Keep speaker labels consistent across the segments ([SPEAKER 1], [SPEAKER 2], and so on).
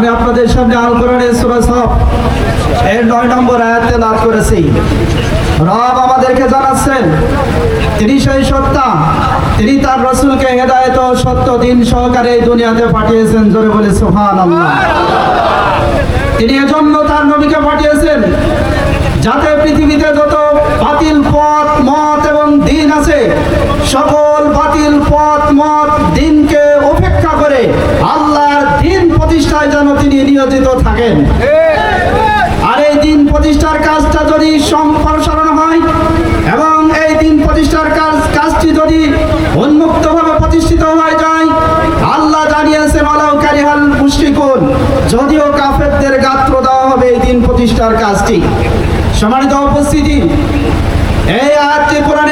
[SPEAKER 1] আমি আপনাদের সামনে আল করেন এর নয় নম্বর আয়াতে লাভ করেছি। রব আমাদেরকে জানাচ্ছেন, তিনি সেই সত্তা, তিনি তার রসুলকে হেদায়ত সত্য দিন সহকারে দুনিয়াতে পাঠিয়েছেন, জোরে বলে সুহান আল্লাহ তিনি এজন্য তার নবীকে পাঠিয়েছেন, যাতে পৃথিবীতে যত বাতিল পথ, মত এবং দিন আছে, সকল বাতিল পথ, মত নিয়োজিত থাকেন। হ্যাঁ। আর এই দিন প্রতিষ্ঠার কাজটা যদি সম্প্রসারণ হয় এবং এই দিন প্রতিষ্ঠার কাজ কাজটি যদি উন্মুক্ত ভাবে প্রতিষ্ঠিত হয়ে যায় আল্লাহ জানিয়েছে আলাউ কারিহাল মুশরিকুন। যদিও কাফেরদের গাত্র দেওয়া হবে এই দিন প্রতিষ্ঠার কাজটি। সমানিত উপস্থিতি এই আয়াতটি কোরআন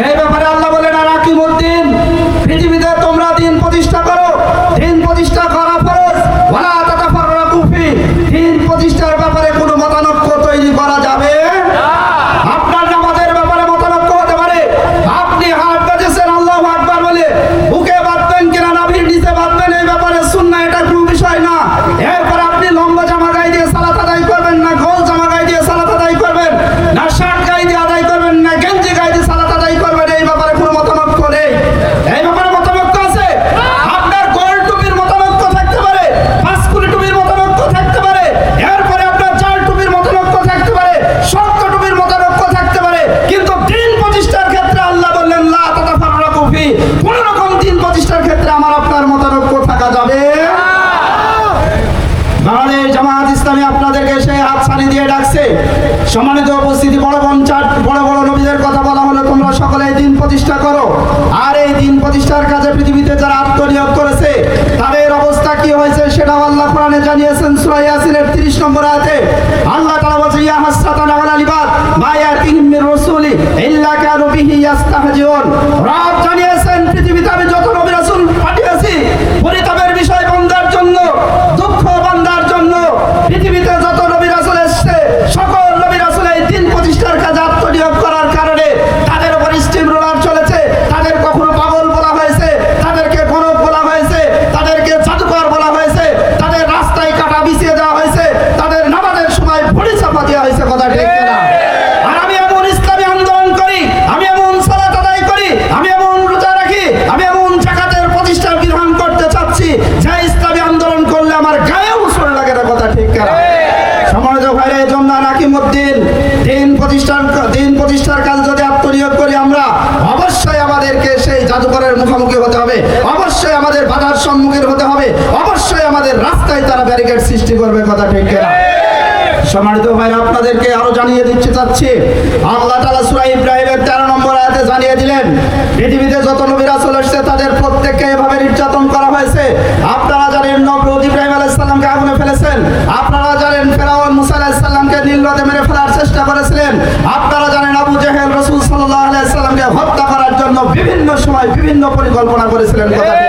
[SPEAKER 1] এই ব্যাপারে আল্লাহ কোরআনে জানিয়েছেন সূরা ইয়াসিনের 30 নম্বর আয়াতে। আল্লাহ তাআলা বলছে ইয়া হাসরাতান আলা লিবাদ মা ইয়াতিহিম মির রাসূলি, ইল্লা কানু বিহি ইয়াস্তাহজিউন। রব জানিয়েছেন, পৃথিবীতে আমি যত নবী রাসূল পাঠিয়েছি, পরিতাপের মসজিদ দিন প্রতিষ্ঠান, দিন প্রতিষ্ঠার কাজে যদি আত্মনিয়োগ করি আমরা, অবশ্যই আমাদেরকে সেই জাদুঘরের মুখোমুখি হতে হবে। অবশ্যই আমাদের বাধার সম্মুখীন হতে হবে। অবশ্যই আমাদের রাস্তায় তারা ব্যারিকেড সৃষ্টি করবে কথা ঠিক কিনা। সম্মানিত ভাইরা, আপনাদেরকে আরও জানিয়ে দিতে চাচ্ছি। আল্লাহ তালা সুরা ইব্রাহিমের তেরো নম্বর আয়াতে জানিয়ে দিলেন, পৃথিবীতে যত নবী রাসুল এসছে, তাদের প্রত্যেককে এভাবে নির্যাতন করা হয়েছে। আপনারা জানেন নবরুদ ইব্রাহিম আলাইসাল্লামকে আগুনে ফেলেছেন। আপনারা বিভিন্ন সময় বিভিন্ন পরিকল্পনা করেছিলেন কথা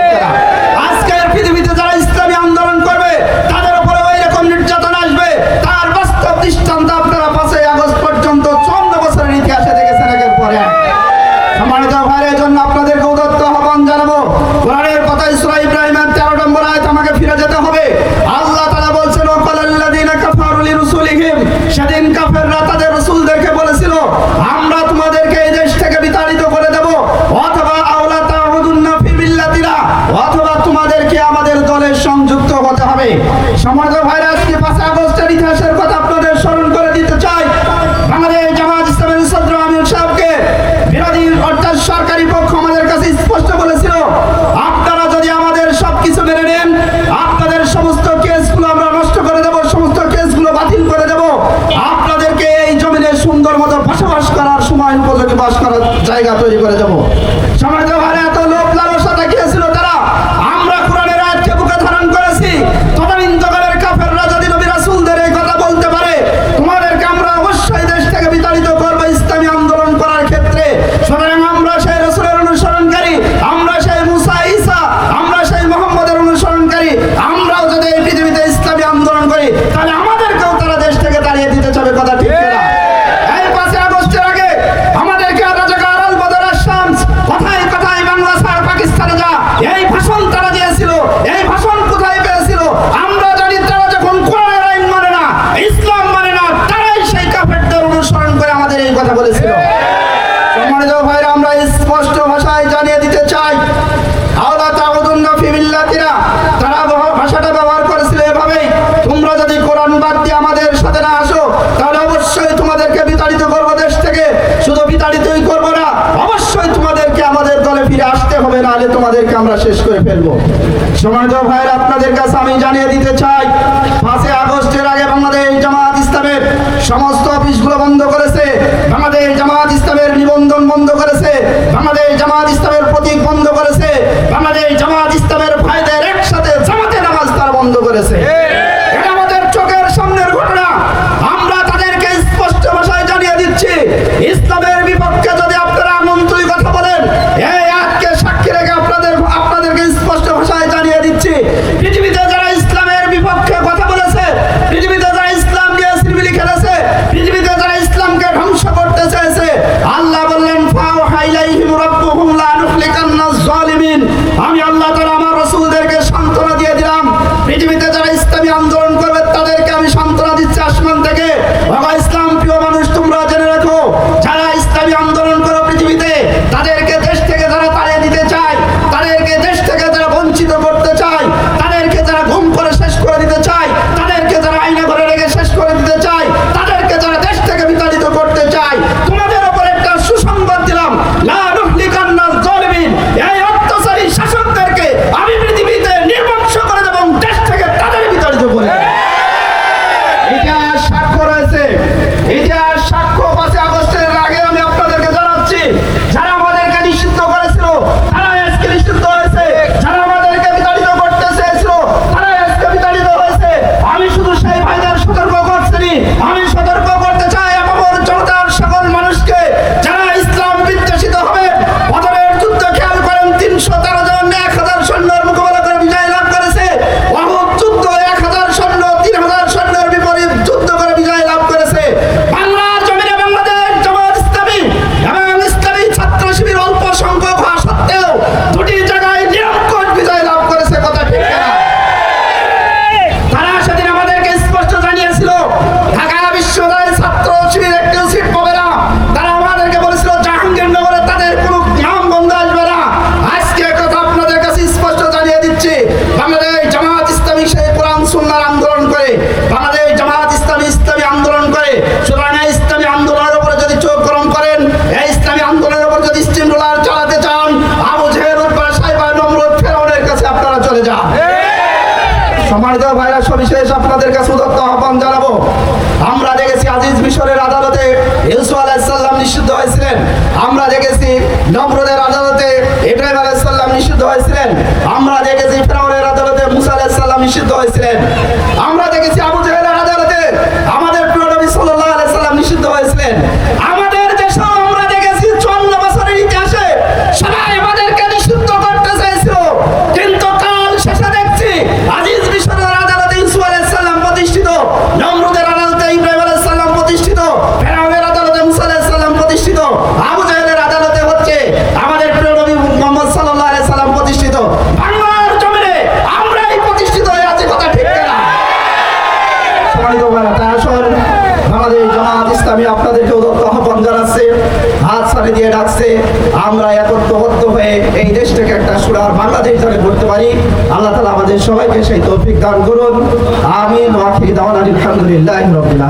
[SPEAKER 1] নাহলে তোমাদেরকে আমরা শেষ করে ফেলব। সমাজ ভাইয়ের, আপনাদের কাছে আমি জানিয়ে দিতে চাই, পাঁচই আগস্টের আগে বাংলাদেশ জামাত ইসলামের সমস্ত অফিসগুলো বন্ধ করেছে, বাংলাদেশ জামাত ইসলামের নিবন্ধন বন্ধ করেছে, বাংলাদেশ জামাত ইসলামের প্রতীক বন্ধ করেছে, বাংলাদেশ জামাত ইসলামের ভাইদের একসাথে জামাতে নামাজ তারা বন্ধ করেছে। সম্মানিত আপনাদের কাছে উদত্ত আহ্বান জানাব। আমরা দেখেছি আজিজ মিশরের আদালতে ইউসু আলাইসাল্লাম নিষিদ্ধ হয়েছিলেন। আমরা দেখেছি নম্রদের আদালতে ইব্রাহিম আলাইসাল্লাম নিষিদ্ধ হয়েছিলেন। আমরা দেখেছি ফেরাউনের আদালতে মুসা আলাইসাল্লাম নিষিদ্ধ হয়েছিলেন। আপনাদেরকে উদত্ত হাত সারি দিয়ে ডাকছে, আমরা একত্রবদ্ধ হয়ে এই দেশটাকে একটা সুরার বাংলাদেশ ধরে করতে পারি। আল্লাহ তালা আমাদের সবাইকে সেই তৌফিক দান করুন। আমি ওয়াখির দাওয়ান আলহামদুলিল্লাহ রবিল